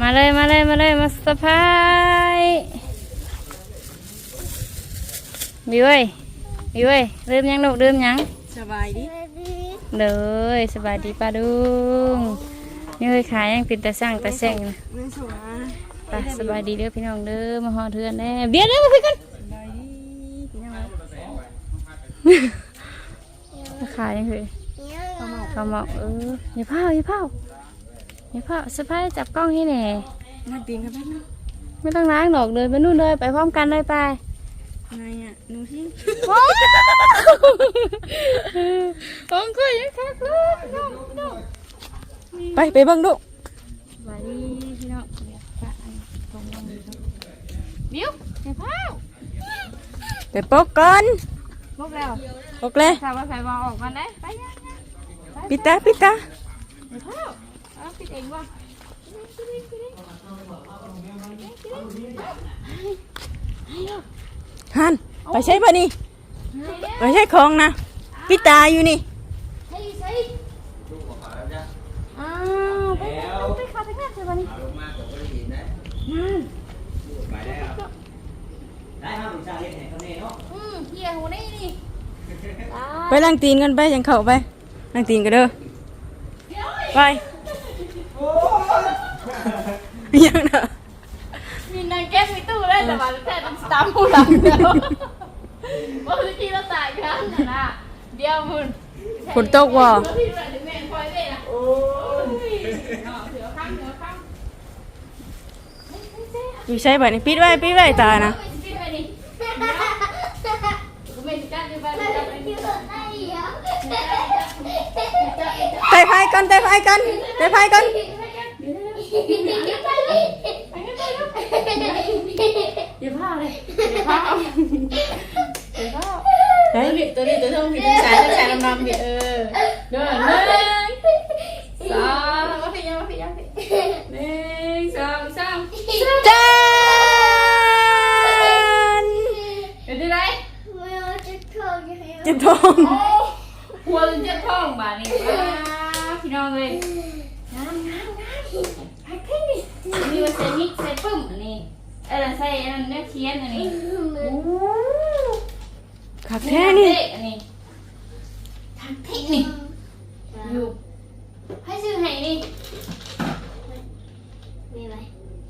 มาเลยมาเลยมาเลยมาสะพายบิวเอ้ยบิวเอ้ยเริ่มยังลูกเริ่มยังสบายดีเลยสบายดีป้าดุงนี่เคยขายยังติดแต่สั่งแต่แซงนะไม่สวยไปสบายดีเด้อพี่น้องเด้อมาหอเทือนแน่เบียร์เด้อมาคุยกันสบายดีพี่น้องมาขายยังเคยเนี่ยเขาบอกเอออย่าเผาอย่าเผา อย่าเผาสะพายจับกล้องให้แหน่มาตีนกันแป๊บนึงไม่ต้องล้างหรอกเลยไปนู่นเลยไปพร้อมกันเลยไปไงอะหนูที่โอ้ผมก็ยังคักเลยพี่น้องพี่น้องไปไปเบิ่งดูสบายดีพี่น้องเดี๋ยวปะอันตรงนั้นเลยครับบิ้วอย่าเผาไปปกก่อนพวกเราปกเลยถ้าว่าใครมาออกมาได้ไปยังยังปิดตาปิดตาอ ย่าเผาเอาปิดเองว่ะหันไปใช้ป่ะนี่ไปใช้ของนะปิดตาอยู่นี่ใช่ใช่อ้าวไปไปขาไปขาใช่ป่ะนี่ลงมาก็บ่ได้เห็นนะนั่นไปได้ครับได้ครับผมจะเห็นเห็นเขาแน่เนาะอืมเฮียหูนี่นี่ตาไปล้างตีนกันไปยังเข้าไปล้างตีนกันเด้อไป ยังน่ะมีนางแก้มีตู้ได้แต่ว่าแค่ต้องตามผู้หลังเดียวว่าคือที่เราตายกันนะเดียวมึงฝนตกบ่พี่ด้วยแม่คอยเลยนะโอ้ยเหลือข้างเหลือข้างอยู่ใช้ป่ะนี่ปิดไว้ปิดไว้ตานะไม่ไปดิกูไม่จัดอยู่บ้านจัดไปนี่ไต่ไฟกันไต่ไฟกัน ไต่ไฟกันอย่าพลาดเลยอย่าพลาดอย่าพลาเฮ้ยตัวนี้ตัวนี้ตัวนี้สายสายดำๆเออเดินหนึ่งสองมาพี่ยังมาพี่ยังพี่หนึ่งสองสาม จาน เป็นที่ไร เจ็บท้อง หัวจะท้องบานี่พี่น้องเลยงามงามงามพักที่นี่มีว่าใส่มิกใส่ปุ่มอันนี้เออใส่อันนั้นเนี่ยเขียนอันนี้โอ้ ขับแท้นี่ อันนี้ทักเทคนิคอยู่ให้ซื้อให้นี่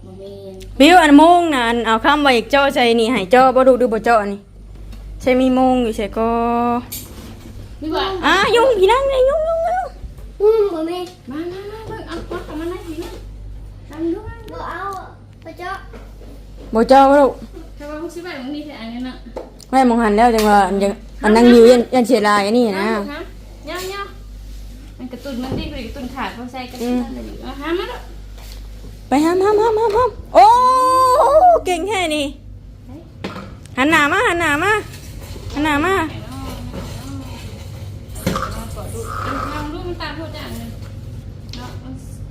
บ่มี บิวอันโมงนะอันเอาคำไว้อีกเจ้าใส่นี่ให้เจ้าบ่ดูดูบ่เจ้านี่ใช่มีโมงอยู่ใช่ก็ดีกว่าอะยุ่งพี่นั่งเลยยุ่งยุ่งยุ่งมามามาเบิ่งเอาวัดกับมันนะพี่นะทำด้วยบ่เจ้าบ่ลูกถ้าว่าพวกชิบะมันนี่คืออันนี้นะแม่มองหันแล้วจังว่าอันยังอันนั่งอยู่ยันยันเสียลายอันนี้นะย่างย่างมันกระตุ้นมันดีกว่ากระตุ้นขาดเพราะใส่กระตุ้นอะไรอยู่เอาหามาแล้ว ไปห้ามห้ามห้ามห้ามห้ามโอ้เก่งแค่นี้หันหน้ามาหันหน้ามาหันหน้ามาลองดูมันตามพูดอย่างนึง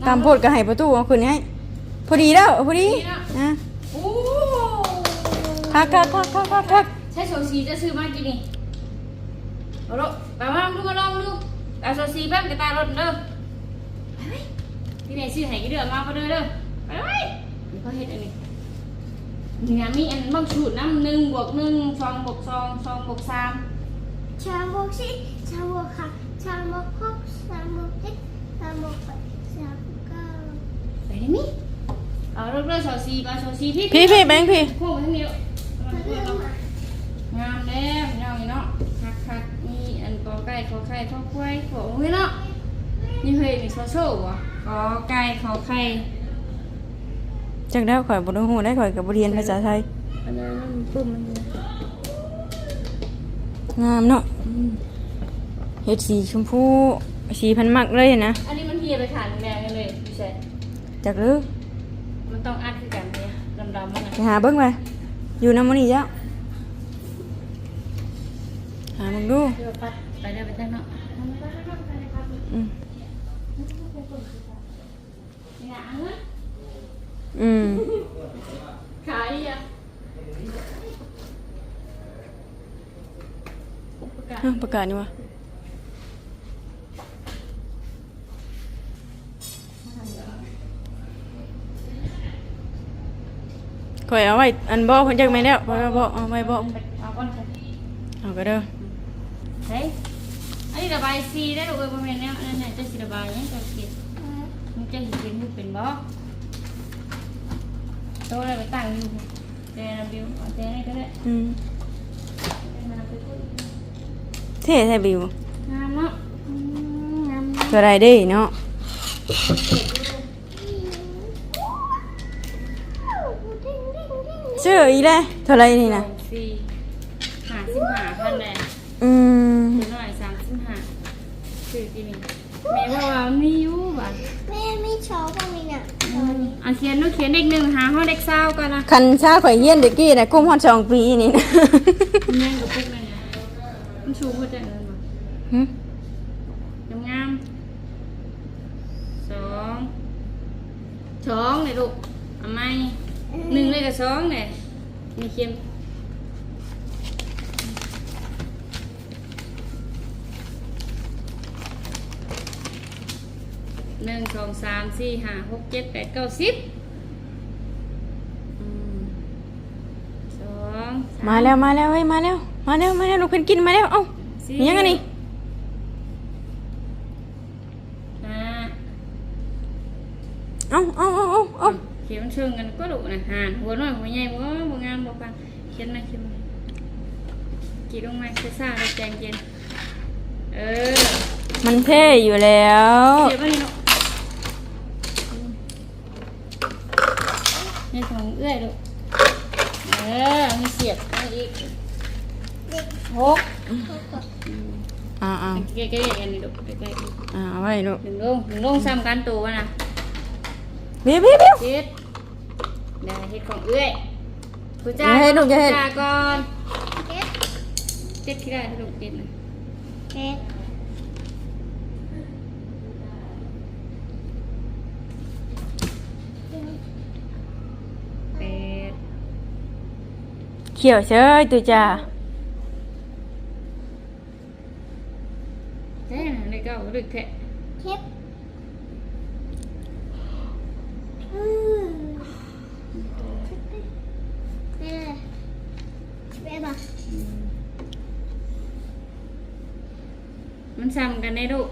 ตามโพดก็ให้ประตูเอาคืนให้พอดีแล้วพอดีนะโอ้ทักทักทักทักทักทักใช้โซซีจะซื้อมากี่นี่เอาลูกไปมาลองดูมาลองดูเอาโซซีแป๊บกระตารถเด้อไปไปพี่แม่ซื้อให้กี่เดือนมาก็เด้อเด้อ ไปไปนี่เขาเฮ็ดอันนี้เนี่ยมีอันบางสูตรน้ำหนึ่งบวกหนึ่งสองบวกสองสองบวกสามชามบกสิชามบกค่ะชามบกหกชามบกเจ็ดชามบกแปดชามบกเก้าไปได้มิเอาเริ่มเริ่มโซซีไปโซซีพี่พี่พี่แบงค์พี่ พวกมันทั้งนี้ลูกเรื่องมางามแล้วพี่น้องนี่เนาะคักคักๆมีอันกอไก่ขอไข่ขอควายขอเฮ้ยเนาะนี่เฮ้ยมีโซโซ่บ่กอไก่ขอไข่ จักได้ข่อยบ่รู้ฮู้ได้ข่อยก็บ่เรียนภาษาไทยอันนั้นปุ่มมันงามเนาะเฮ็ดสีชมพูสีพันมักเลยนะ อันนี้มันเฮียไปขาดแดงกันเลยพี่เชษจากเลือมันต้องอัดคือกันเนี่ยดำๆมันนะไปหาเบิ้งไปอยู่น้ำมันนี่จ้ะหามึงดูเดี๋ยวปัดไปได้ไปได้เนาะ อืม หนังนะ อืม ขายอะประกาศเอ้าประกาศนี่วะข่อยเอาไว้อันบอกเพิ่นจักแม่นแล้วข่อยเอาบอกเอาไว้บอกเอาก่อนค่ะเอาก็เด้อเฮ้ยอันนี้ระบายสีได้หรือเปล่าแม่เนี่ยนั่นเนี่ยจะสีระบายยังจะเขียนมันจะเห็นมันเป็นบ่ โตอะไรไปตั้งอยู่เจนบิวเอาเจนอะไรก็ได้อืมเจนมาไปพูดเท่แท้บิวงามเนาะอืมงามตัวใดเด้เนาะชื่ออีแล้วเท่าไหรนี่นะสี่หาสิบหาพันแหละอืมถึงหน่อยสามสิบห้าสื่อที่นี่แม่ว่าว่ามีอยู่บ้านแม่ไม่ชอบพวกนี้น่ะ อันเขียนนู้เขียนเด็กหนึ่งหาห้องเด็กเศร้ากันนะคันชาข่อยเฮียนเด็กกี้นะกุ้มฮอดสองปีนี่นะแม่งกับพวกนั่นเนี่ยมันชูหัวใจเงินมาหึงามสองสองเลยลูกเอาไหมหนึ่งเลยกับสองเนี่ยมีเขียน หนึ่งสองสามสี่ห้าหกเจ็ดแปดเก้าสิบอืมสองสมาแล้วมาแล้วเฮ้ยมาแล้ว มาแล้วมาแล้วลูกเพิ่นกินมาแล้วเอ้าสี่มีหยังอันนี้ห้าเอ้าเอ้าเอ้าเอ้าเอ้าเขียนมันเชิงกันก็ดุนะหานหัวน้อยหัวใหญ่บ่บ่งามบ่ปังเขียนมาเขียนมากีดลงมาซ่าๆแล้วแจงเย็นเออมันเท่อยู่แล้ว เขียนมานี่เนาะ นี่ของเอื้อยลูกเออมีเสียบมาอีกหกอ่าอ่าใกล้ๆกันนี่ลูกใกล้ๆกันอ่าเอาไว้ลูกหนึ่งลงหนึ่งลงซ้ำกันตัวนะบิวบิวบิวเฮ็ดเดี๋ยวเฮ็ดของเอื้อยผู้จ้าอย่าเฮ็ดลูกอย่าเฮ็ดผู้จ้ก่อนเจ็ดเจ็ดที่ได้ลูกเจ็ดนะเจ็ด แปด เขียวเชยตัวจ้าเฮ้ยเลขเก้าเลขแท้ เจ็ดอืมแม่แม่บอก มันซ้ำกันได้ลูก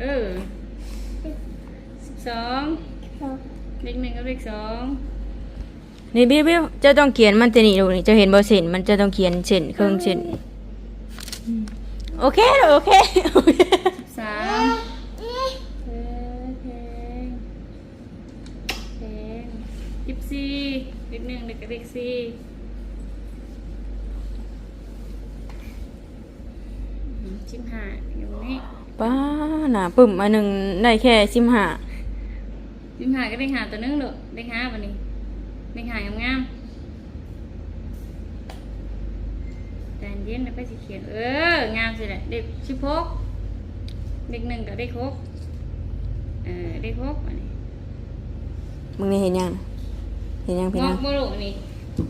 เออสิบสอง สอง เลขหนึ่งกับเลขสอง นี่บิวบิวเจะต้องเขียนมันแต่นี่ลูกนี่เจะเห็นบ่เส้นมันจะต้องเขียนเส้นเครื่องเส้นอืมโอเคลูกโอเคโอเคสามเออเพลงเพลงยี่สิบสี่เลขหนึ่งเลขกับเลขสี่อืมสิบห้าอยู่นี่ป้าหนาปึ่มอันหนึ่งได้แค่สิบห้าสิบห้าก็เลขห้าตัวหนึงลูกเลขห้าวันนี้ เลขห้างามๆแต่เย็นแล้วไปสิเขียนเอองามสิแหละเด็กชิบหกเด็กหนึ่งกับเด็กหกเออเด็กหกอันนี้มึงนี่เห็นยังเห็นยังพี่งอนักงบ่ลูกอันนี้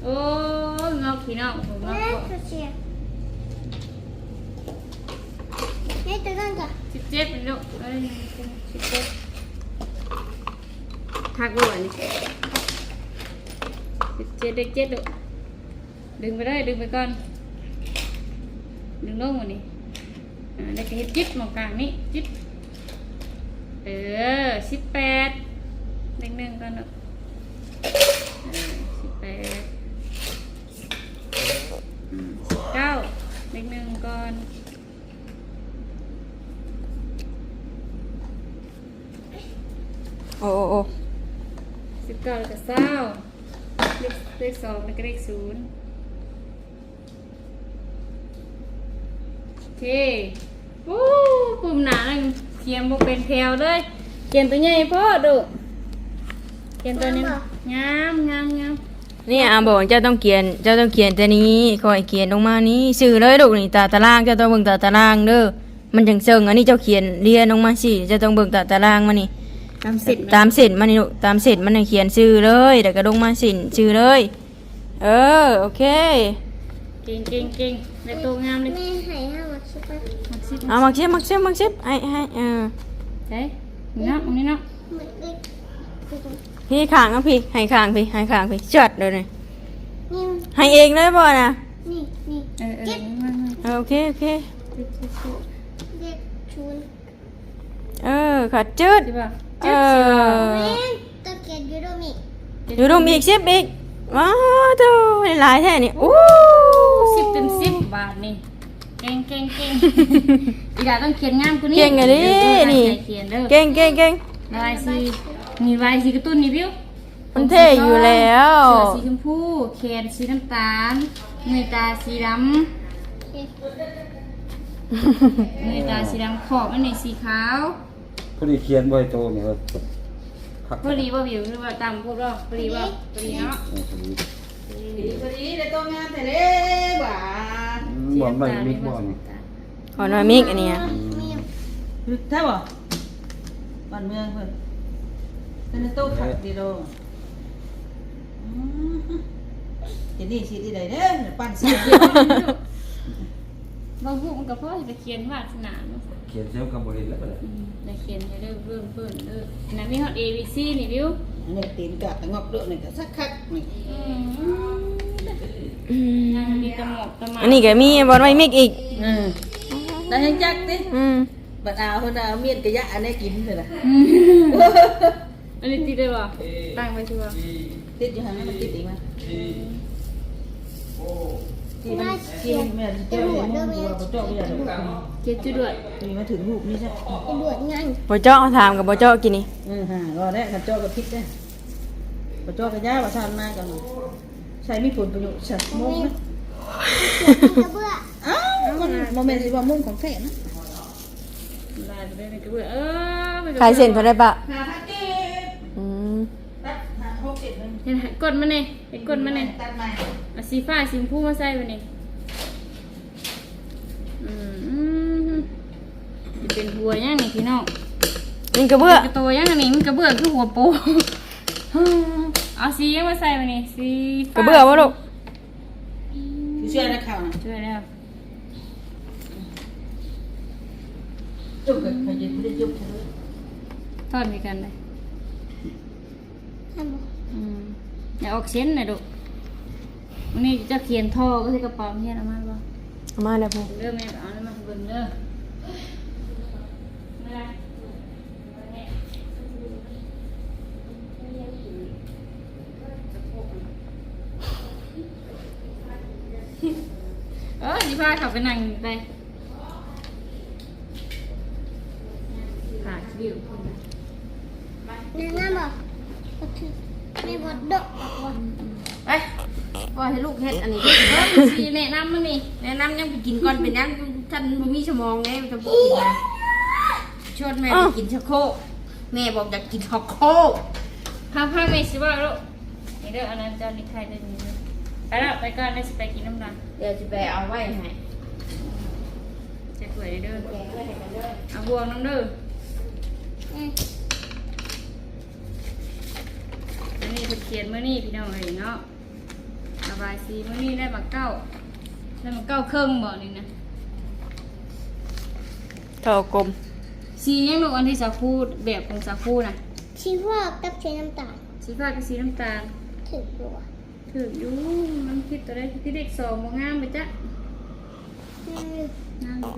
โอ้ยงอกขี้น้องผมงอกแม่บ่ตัวเชียร์แม่ตัวนั่นจ้ะสิบเจ็ดเป็นลูกเอ้ยสิบเจ็ดทักลูกอันนี้ สิบเจ็ดเด็กเจ็ดลูกดึงไปได้ดึงไปก่อน ดึงลงวันนี้อ่าได้วก็เฮ็ดจิ๊บหมองกลางนี่จิ๊บเออสิบแปดเด็กหนึ่งก่อนลูกเออสิบแปดอืมสิบเก้าเด็กหนึ่งก่อนโอ้โอ้โอ้สิบเก้าแล้วก็เศร้า ด้วสองแล้วก็เลขศูนย์โอเควู้ปุ่มหนางเขียนบ่เป็นแถวเลย เขียนตัวใหญ่พ่อดู เขียนตัวนี้งามงามงามนี่อาบอกเจ้าต้องเขียน เจ้าต้องเขียนตัวนี้คอยเขียนลงมานี้สื่อเลยดูนี่ตาตารางเจ้าต้องเบิ่งตาตารางเด้อ มันจังเซิงอันนี้เจ้าเขียนเรียนลงมาสิเจ้าต้องเบิ่งตาตารางมานี่ ตามเสร็จตามเส้นมันนี่ลูกตามเส้นมันนี่เขียนชื่อเลยแล้วก็ลงมาสินชื่อเลย เออโอเค เก่งเก่งเก่งในตัวงามเลยแม่ให้ห้าวัดใช่ปะมักซิเอามักเชฟมักเชฟมักเชฟให้ให้เออเด้นี่เนาะอันนี้เนาะเหมือนเด็กพี่ข้างอะพี่ให้ข้างพี่ให้ข้างพี่จัดเลยนี่นี่ให้เองเลยบ่นะนี่นี่เออเออมามาเออโอเคโอเคเด็กชูนเออขัดจืด สิบ่ะ เออแม่ตะเกียบยูโรมิอยู่รุมอีกสิบอีกว้าวโตหลายแท้นี่อู้สิบเต็มสิบบาทนี่เก่งเก่งเก่งอีดาต้องเขียนงามกว่านี้เก่งอะดินี่เขียนเด้อเก่งเก่งเก่งลายสีมีลายสีกระตุ้นนี่วิวมันเท่อยู่แล้วเสื้อสีชมพูแขนสีน้ำตาลเงยตาสีดำเงยตาสีดำขอบอันนี้สีขาว พอดีเขียนไว้โตนี่ว่าคักพอดีว่าวิวหรือว่าตามพูดว่าพอดีว่าพอดีเนาะเออพอดีพอดีได้ตัวงานแต่เด้บ่าอืมบ่อนไม่มิกบ่อนขอหน่อยมิกอันเนี้ยมีใช่บ่บ้านเมืองเพิ่นเป็นโต๊ะขัดดีโดอืมเดี๋ยวนี้สิที่ใดเด้อปั้นใส่บางพวกมันก็พ่อจะเขียนวาสนาเนาะเขียนเซลกับบริษัทแล้วก็ได้ ได้เขียนให้เริ่มเริ่มเพิ่นเด้ออันนั้นมีฮอต A B C นี่วิวอันนี้ตีนกะตะงอกเด้อนี่ก็สักคักนี่อืมงานมีตะหมอกตะหมาอันนี้ก็มีบอลไว้มิกอีก อืมได้ยังจักติอืมบัดเอาเพิ่นเอาเมียนกะยะอันนี้กินเด้อล่ะอันนี้ติดได้บ่ตั้งไว้ชัวร์ติดอยู่หั่นมันติดอีกมั้ย ที่มันที่มันแม่เจ้าอยู่มุ่งบัวบ่เจ้าบ่อยากดอกเจ็ดจุดด้วยนี่มาถึงรูปนี่ซะตำรวจงานบอเจาะถามกับบอเจาะกินนี่เออฮะรอได้ขัดจอกับพิษได้ขัดจอกับย่าว่าทานมากกันใช้มีผลประโยชน์สักมุ้งนะกระเบื้ออ้าวมันโมเมนต์สิว่ามุ้งของแท้นะลายไปได้ในกระเบื้อเออมันก็ขายเส้นพอได้ปะหาพักเก็บ อืม ตัดหาหกเจ็ ดหนึ่งเห็นไหมกดมาเนี่ยไปกดมาเนี่ยตัดใหม่เอาสีฟ้าสีชมพูมาใส่ไปเนี่ยอืมจะเป็นหัวย่างนี่พี่น้องนี่กระเบื้อกระตัวย่างอันนี้มันกระเบื้องคือหัวโป เอาสียังมาใส่ไปเนี่ยสีกฟ้าระเบื้อวะลูกคือเชื่อนะข่าวนะช่วยแล้วจุกกันพยิบไม่ได้จุกเลยทอดไปกันเลยทำบ อกอืมอย่าออกเส้นนะดุวันนี้จะเขียนท่อก็ใส่กระเป๋าเฮียนเอามาบ่เอามาแล้วพูเริ่มแม่เอาแล้วมาเบิ่งเด้อไม่ได้เออนี่พาเขาไปนั่งไปหาคิวนางงามบอก ก็คือไม่บดดกบอกว่าไปปล่อยให้ลูกเฮ็ดอันนี้เออสิแนะนำมันนี่แนะนำยังไปกินก่อนเป็นยังท่านบ่มีสมองไงมันจะบ่กินนะชวนแม่ไปกินชะโครกแม่บอกอยากกินชะโครกพาพาไปสิว่าลูกนี่เด้ออันนั้นเจ้าลิไทยเด้อนี่เด้อไปแล้วไปก่อนเลยสิไปกินน้ำดังเดี๋ยวจะไปเอาไว้ให้ใส่ถ้วยเด้อเอาบวงน้ำเด้อ เอ้ย อั นนี้เพิ่นเขียนมื้อนี้พี่น้องเอ้ยเนาะระบายสีมื้อนี้ได้บักเก้าได้บักเก้าเครื่องบ่นี่นะเท่ากลมสียังลูกอันที่สาคูแบบของสาคูน่ะชีพวกกับสีน้ำตาลสีฟ้ากับสีน้ำตาลถึงตัวถืออยู่มันคิดตัวได้ที่เด็กสองบ่งามไปจ้ะอืมงามบ่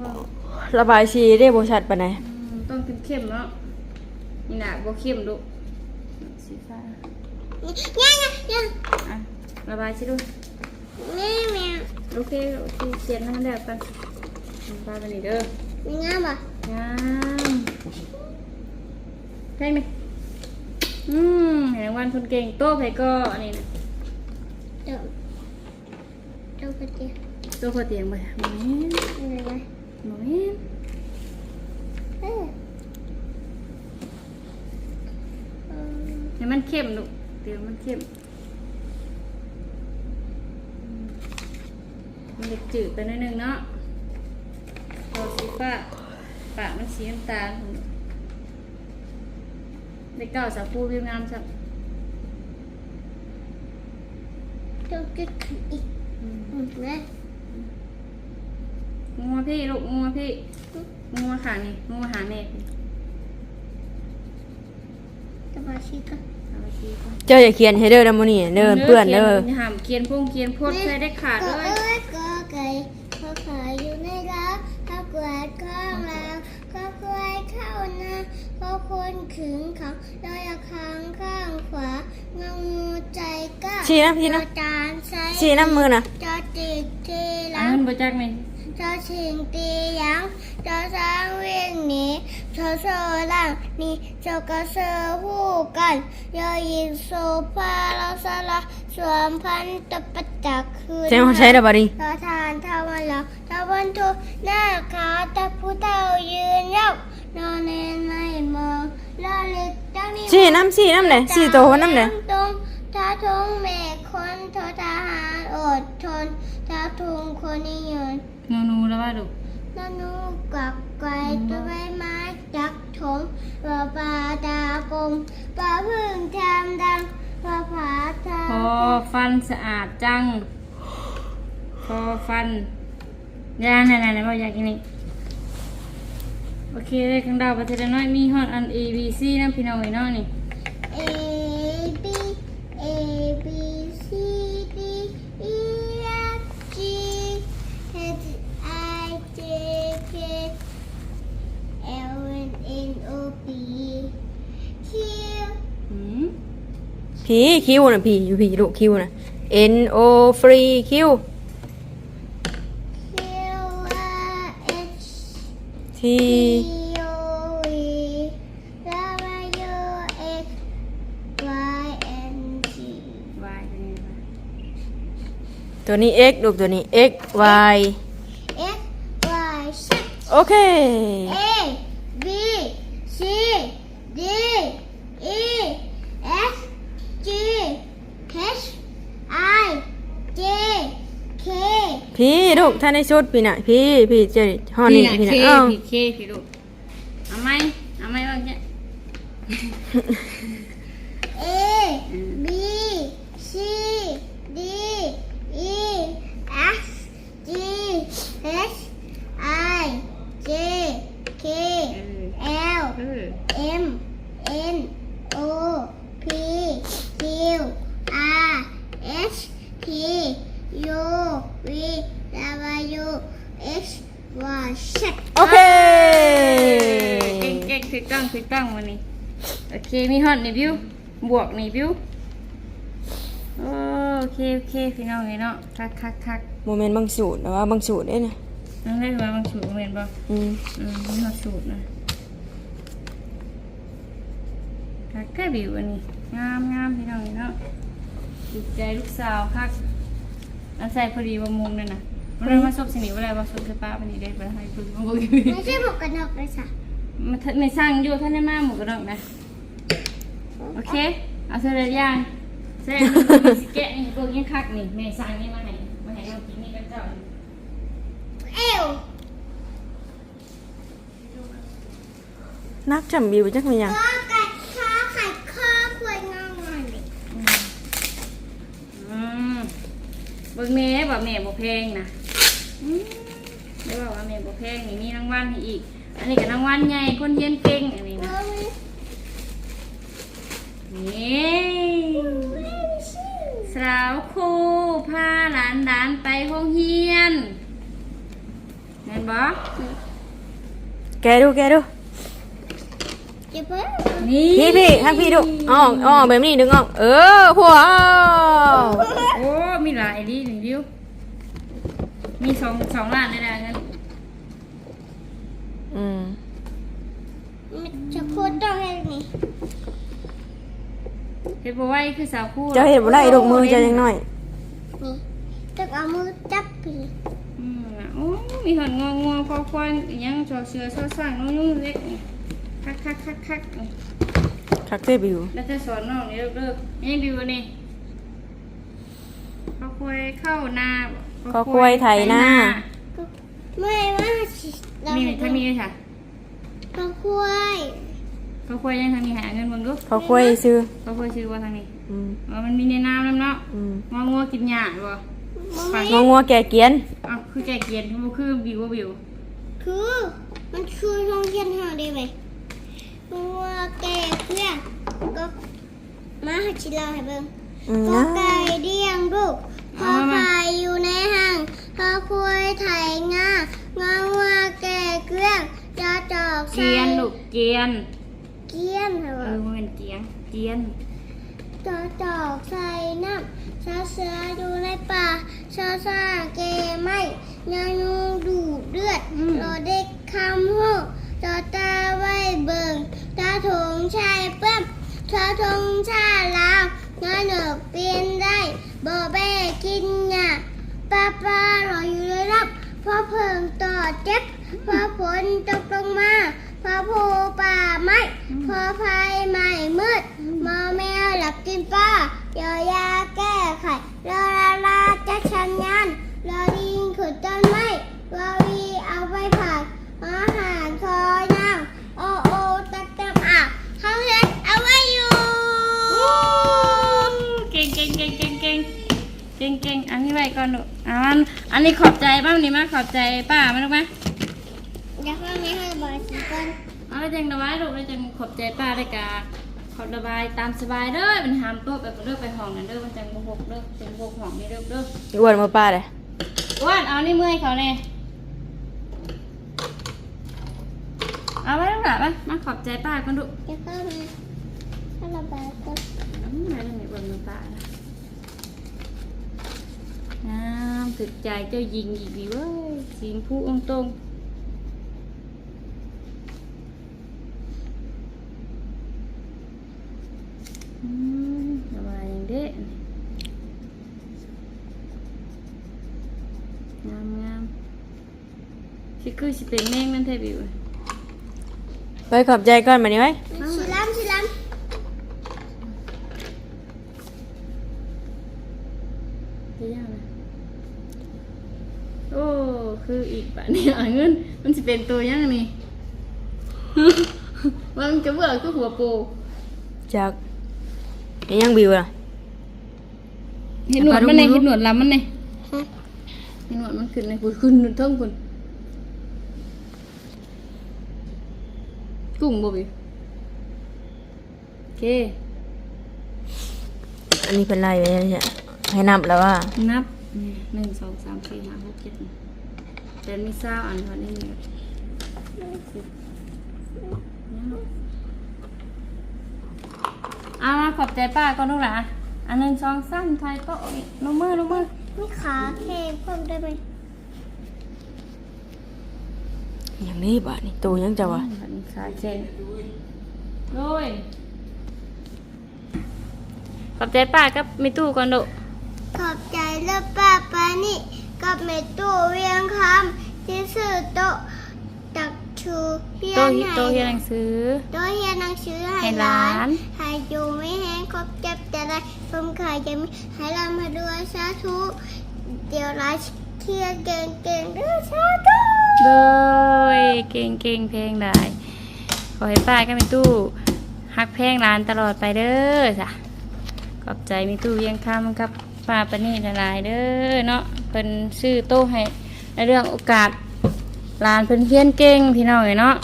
ระบายสีได้บชัดปะไหนใดอืมต้องเข้มๆเนาะนี่น่ะบ่เข้มลูกสีฟ้า เนี่ยเนี่ยเนี่ยอะระบายสิดูแม่แม่โอเคโอเคเขียนให้มันได้กันปลาไปนี่เด้อนางงามบอกงามแพงไหมอืมเห็นรางวัลคนเก่งโต้ไผก็อันนี้นะเดี๋ยวเดี๋ยวไปเดี๋ยวโต้พอเตียงไปแหม่อะไรวะบ่แม่นเออเออให้มันเข้มลูก เดี๋ยวมันเข้มมันจะจืดไปหนิดนึงเนาะพอสีฟ้าปากมันสีน้ำตาลเด็กเก่าสาวผู้พิมงามสักต้องกินอีกอืมนะงัวพี่ลูกงัวพี่งัวขานี่งัวหาแม่พี่สมาชิกก็ เจ้าอย่าเขียนให้เด้อนะมื้อนี้เด้อเปื้อนเด้อห้ามเขียนพุ่งเขียนพดใส่ได้ขาดก็เลยเอ้ยก็ไก่ก็ขายอยู่ในร้านข้ากวาดข้างแล้วก็ควายเข้านาก็คนขึงเขาลอยค้างข้างขวางางูใจกล้าชี้นะพี่นะจานใส่ชี้น้ำมือนะจอติดทีหอ่าลังนบ่จักแม่นจอชิงตียังจอสร้างเวียงหนี จอโซล่างนี่จอกระเซอคู่กันยอยิงโซฟาเราสละสวมพันตะปัจจักคืนเจ้าใช้ได้บ่ดิเราทานทาวันเราตะวันทุหน้าขาวตะผู้เต่ายืนเย้านอนเนนไม่มองลอลึกจังนี้ชี้น้ำชี้น้ำเลยชี้โตมันน้ำเลยตรงท้าทงแม่คนททหารอดทนท้าทุงคนนิยมนูนูแล้วว่าลูก นนูกักไก่ตัวไม้จักถมว่าปลาตากลมปลาพึ่งแทมดังปลาผาทาพอฟันสะอาดจัง พอฟันยาไหนๆๆบ่อยากกินนี่โอเคเลยข้างดาวประเทศน้อยมีฮอดอัน A B C นะพี่น้องไอ้น้อยนี่ ผีคิวน่ะผีอยู่ผีลูกคิวน่ะ N O free คิว Q R H T T O V W X Y N G วายตัวนี้วายตัวนี้ X ลูกตัวนี้ X Y X Y Z โอเค พี่ลูกท่านในชุดพี่น่ะ พี่พี่เจอห้อนี้น่ะพี่เคน่ะเอ้าพี่เคพี่ลูกเอาไหมเอาไหมว่าเนี่ย A B C D E F G H I J K เออ L เออ M N O P Q R S T U V W X Y Z โอเค เก่งเก่งถูกต้องถูกต้องวันนี้ โอเค มีฮอตนี่บิวบวกนี่บิวโอเคโอเคพี่น้องเลยเนาะคักคักคักโมเมนต์บางสูตรแต่ว่าบางสูตรเด้น่ะนั่นได้ว่าบางสูตรเห็นบ่อืมอืมมีฮอตสูตรนะคักแค่บิวอันนี้งามงามพี่น้องเลยเนาะถูกใจลูกสาวคักอันใส่พอดีว่ามุมนั่นน่ะ มันเลยมาซบสนิทว่าอะไรว่าซบสปาปานนี้ได้ไปให้คุณมาบอกอยู่ไม่ใช่หมวกกันน็อกเลยค่ะมาทัไม่สร้างอยู่ท่านได้มาหมูกระดองนะโอเคเอาเสร็จย่างเสร็จมีสเกะนี่ตัวยังคักนี่แม่สร้างนี่มาให้มาให้เรากินนี่กันเจ้าเอวนักจำบิวจักมีหยังข้อไก่ข้อไข่ข้อควายงองงอนเลยอืมเบิ่งแม่บอกแม่บ่แพงนะ อืมได้บอกว่าแม่บ่แพงนี่มีรางวัลให้อีก อันนี้ก็รางวัลใหญ่คนเรียนเก่งอันนี้นะนี่สาวครูพาหลานหลานๆไปโรงเรียนเห็นบ่แกดูแกดูเจ็บเพิ่มนี่พี่พี่ทั้งพี่ดูอ๋ออ๋อแบบนี้ดึงออกเออพวกโอ้มีหลายดีหนึ่งวิว มีสองสองล้านเลยนะงั้นอืมมันจะพูดต้องให้นี่เฮ็ดบ่ไหว้คือสาวคู่เจ้าเห็นบ่ได้ลูกมือเจ้ายังน้อย นี่จะเอามือจับไปเลยอืมน่ะโอ้มีหอนงองัวคอควายอิหยังชอเสือชอสร้างน้องยุ่งเล็กนี่คักคักคักคักนี่คักเต้บิว แล้วจะสอนน้องนี่เลิกเลิกนี่บิวนี่คอควายเข้านาบ่ ขอควายไถหน้าไม่ว่าสิเรามีเห็นถ้ามีเลยค่ะปลาควายคอควายยังทางนี้หาเงินเบิ่งดูขอควายซื้อคอควายชื่อว่าทางนี้อืมอ๋อมันมีในน้ำน้ำเนาะอืมงองัวกินหญ้าบ่ไปงองัวแก่เกียนอ้าวคือแกเกียนมันคือบิวว่าบิวคือมันคือโรงเรียนหาได้ไหมมัวแก่เพื่อนก็มาให้ชิเราให้เบิ่งอืมก็นะไก่เดียงลูก พอพายอยู่ในห้างพอคุยไถงางาวัวแก่เกลี้ยงยาจอกเกียนลูกเกียน เกี้ยนเหรเอออมันเป็นเกียงเกียนจอจอกใส่น้ำชาเสืออยู่ในป่าชาซาเกไม่ยานูดูดเลือดรอเด็กคำหูจอตาไว้เบิ่งตาถงชายเปิ้มชาทงชาลาวงาเหนกเปลี่ยนได้บ่แบ่กินหยาป้าป้ารออยู่เลยรับพอเพิ่งต่อเจ็บพอฝนตกลงมาพอผูป่าไม้ พอไฟใหม่มืดหมอแมวหลับกินปลายอยาแก้ไขรอลาลาจะชันงานรอลิงขุดต้นไม้รอวีเอาไปผัดอาหารคอยางโอโอตักตักอะเขาเฮ็ดเอาไว้อยู่ เก่งเก่งเก่งเก่งเก่งเก่งเก่งอันนี้ไว้ก่อนลูกอ่อันอันนี้ขอบใจบ้างนี่มาขอบใจป้ามาลูกไหมเดี๋ยวข้างนี้ให้บอยสีก่อนเอาแล้วจังระบายลูกแล้วจังขอบใจป้าได้กาขอบระบายตามสบายเด้อมันหามโต๊ะไปเด้อไปห้องนั่นเด้อมันจังบ่หกเด้อจังบ่หกห้องนี่เด้อเด้ออ้วนมาป้าเลยอ้วนเอานี่เมื่อยเขาแน่เอาไว้ลูกหล่ะมามาขอบใจป้าก่อนลูกเดี๋ยวข้างนี้ให้ระบายก่อนน้ำมาเรื่องไหนบนมือป้านะ น้ำถึกใจเจ้ายิงอีกดีเว้ยสิงผู้องตรงอืมสบายอย่างเด้งามงามสิคือสิเป็นแมงนั่นแท้บิวไปขอบใจก่อนมานี่ไว้ ชิล้ำชิล้ จะยากนะโอ้ คืออีกแบบนี้อะเงิน มันจะเป็นตัวยังนี่ว่ามันจะเบื่อก็หัวโปจากนี่ยังบิวล่ะเห็นหนวดมันเลยเห็นหนวดลำมันเลยเห็นหนวดมันขึ้นเลยคุณขึ้นหนวดเท่งคุณกุ้งบ่บิโอเค อันนี้เป็นไรไปเนี่ย ให้นับแล้วว่า นับหนึ่งสองสามสี่ห้าหกเจ็ดแต่มีเศร้าอันวันนี้เนี่ยสิบเอามาขอบใจป้าก่อนลูกหล่ะอันหนึ่งสองสามไทยก็ลงมือลงมือำมีขาแค่เพิ่มได้ไหมอย่างนี้บ้านี่ตัวยังจะวะอันนี้ขาเช่นโดยขอบใจป้ากับมีตู้ก่อนลูก ขอบใจเลิศป้าปานี่กับเมตู้เวียงคำที่สื่อโตะตักชูเฮียโตนฮิให้โตเฮียนหนังสือ โตะเฮียนหนังสือให้ให้หหลาลานนให้อยู่ไม่แห้งครบเจ็บจะได้สมขายจะมีให้เรามาด้วยสาธุเดี๋ยวร้านเที่ยงเก่งเก่งๆด้วยสาธุโดยเก่งเก่งเพลงได้ขอให้ป้าก็มีตู้ฮักเพลงร้านตลอดไปเด้อจ้ะขอบใจมีตู้เวียงคำกับ ป้าปานี่หลายๆเด้อเนาะเป็นซื้อโต๊ะให้ในเรื่องโอกาสร้านเพิ่นเฮียนเก่งพี่น้องเอ้ยเนาะ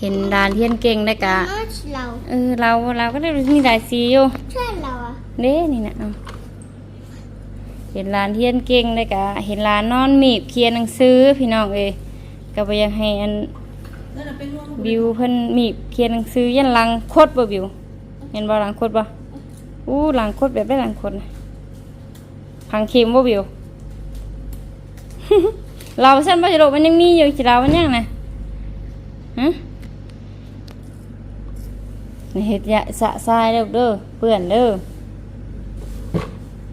เห็นร้านเฮียนเก่งได้กะน้องเราเออเราเราก็ได้มีหลายสีอยู่ช่วยเราอะเด้นี่นะเอาเห็นร้านเฮียนเก่งได้กะเห็นร้านนอนมีบเขียนหนังสือพี่น้องเอ้ยก็บ่อยากให้อันนั่นน่ะเป็นงูบิวเพิ่นมีบเขียนหนังสือยันหลังคดบ่บิวเห็นบ่หลังคดบ่อู้หลังคดแบบได้หลังคดนะ พังเข็มบ่บิว เราซั่นบ่สิโลกมันยังมีอยู่สิเรามันยังนะฮะเฮ็ดยะสะทรายเด้อเด้อเปื้อนเด้อ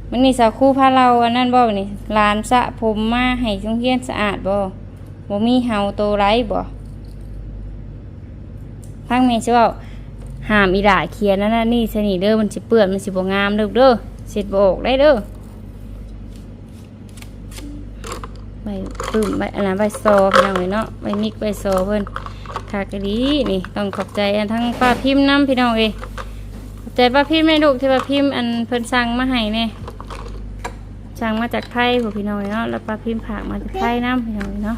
แวันนี้สาวคู่พาเราอันนั้นบ่วันนี้ลานสระผมมาให้โรงเรียนสะอาดบ่บ่มีเห่าโตไรบ่พังแม่สิเว้าหามอีหล่าเขียนนั่นนี่สนีเด้อมันสิเปื้อนมันสิบ่งามเด้อเด้อเสร็จบ่ออกได้เด้อ ใบปึ้มใบอันนั้นใบซอพี่น้องเอ้ยเนาะใบมิกใบซอเพิ่นคากะดีนี่ต้องขอบใจอันทั้งป้าพิมพ์นํพี่น้องเอ้ยขอบใจป้าพิมพ์แม่ลูกที่ป้าพิมพ์อันเพิ่นสั่งมาให้แน่สั่งมาจากไทยพวกพี่น้องเนาะแล้วปลาพิมพ์ผักมาจากไทยน้ำพี่น้องเนาะ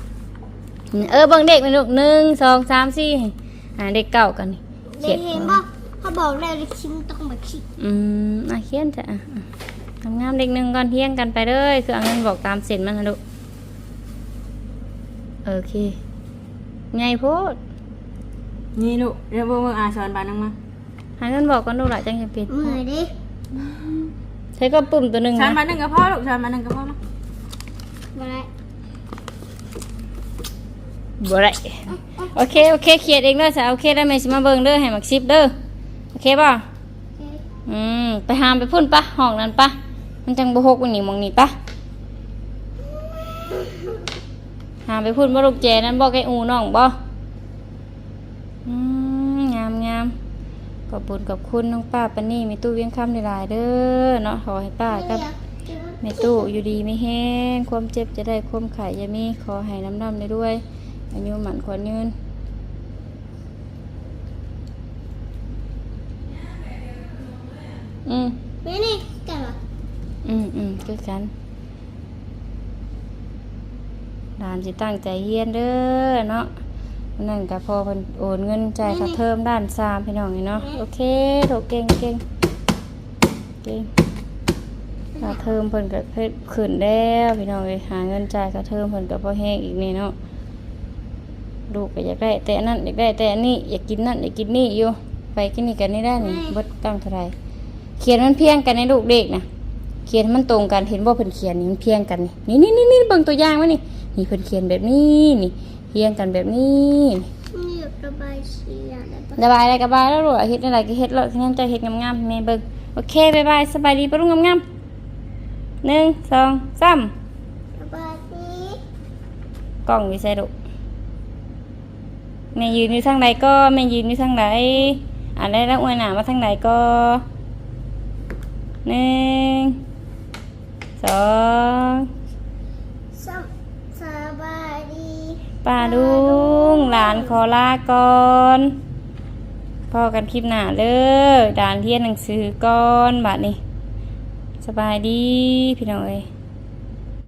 เออเบิ่งเด็กหน่อยลูกหนึ่งสองสามสี่อ่าเด็กเก่ากันนี่เด็กเห็นป่ะเขาบอกแล้วเด็กชิมต้องมาคิดอืมอะเขียนจ้ะอะอะทำงามเด็กหนึ่งก่อนเที่ยงกันไปเลยคือเอาเงินบอกตามเส้นมันนะลูก โอเคไงโพดนี่ลูกเดี๋ยวเบิ่งเบิ่งอาสอนบานนังมาหาเงินบอกก่อนลูกหละจังจะปิดมือดิใช้ก็ปุ่มตัวหนึ่งสอนนะบานหนึงก็พอลูกสอนบานหนึงก็พอมามาได้บ่ได้โอเคโอเคเขียนเองเด้อสาวโอเคได้ไหมสิมาเบิ่งเด้อให้มักซิปเด้อโอเคป่ะอืมไปหามไปพุ่นปะห้องนั้นปะมันจังบุหกวันนี้มองนี่ปะ หามไปพุ่นบ่ลูกแจนั้นบอกไอ้อูน้องบ่อืมงามงามขอบคุญขอบคุณน้องป้าปานนี่มีตู้เวียงคำในหลายๆเด้อเนาะขอให้ป้ากับแม่ตู้อยู่ดีไม่แห้งความเจ็บจะได้ความไข่อยามีขอให้น้ำน้ำได้ด้วยอายุหมันขวัญยืนอืมนี่นี่กันเหรออืมอืมคือกันหลานสิตั้งใจเฮียนเด้อเนาะวันนั่นก็พอเพิ่นโอนเงินจ่ายค่าเทอมด้านสามพี่น้องนี่เนาะโอเคโถเก่งเก่งเก่งค่าเทอมเพิ่นก็เพิ่นขึ้นแล้วพี่น้องเลยหาเงินจ่ายค่าเทอมเพิ่นก็พอแห้งอีกนี่เนาะลูกก็อยากได้แต่อันนั้นอยากได้แต่อันนี้อยากกินนั่นอยากกินนี่อยู่ไปกินนี่กันนี่ได้นี่เบิดตั้งเท่าไหร่เขียนมันเพียงกันในลูกเด็กนะเขียนให้มันตรงกันเห็นว่าเพิ่นเขียนนี่มันเพียงกันนี่นี่นี่นี่เบิ่งตัวอย่างไว้นี่ นี่เพิ่นเขียนแบบนี้นี่เพียงกันแบบนี้นี่นี่แบบระบายสีอะไรปะระบายอะไรก็บายแล้วลูกเฮ็ดอะไรก็เฮ็ดแล้วคะแนนจะเฮ็ดงามๆแม่เบิ่งโอเคบ๊ายบายสบายดีปะลุงงามๆหนึ่งสองสามระบายสีกล้องอยู่ใส่ลูกแม่ยืนอยู่ทางใดก็แม่ยืนอยู่ทางใดอ่านได้แล้วอวยหน้ามาทางใดก็หนึ่งสอง สบสบายดี ป้าลุงหลานขอลาก่อนพอกันคลิปหน้าเด้อด่านเทียนหนังสือก่อนบัดนี้ สบายดีพี่น้องเอ้ย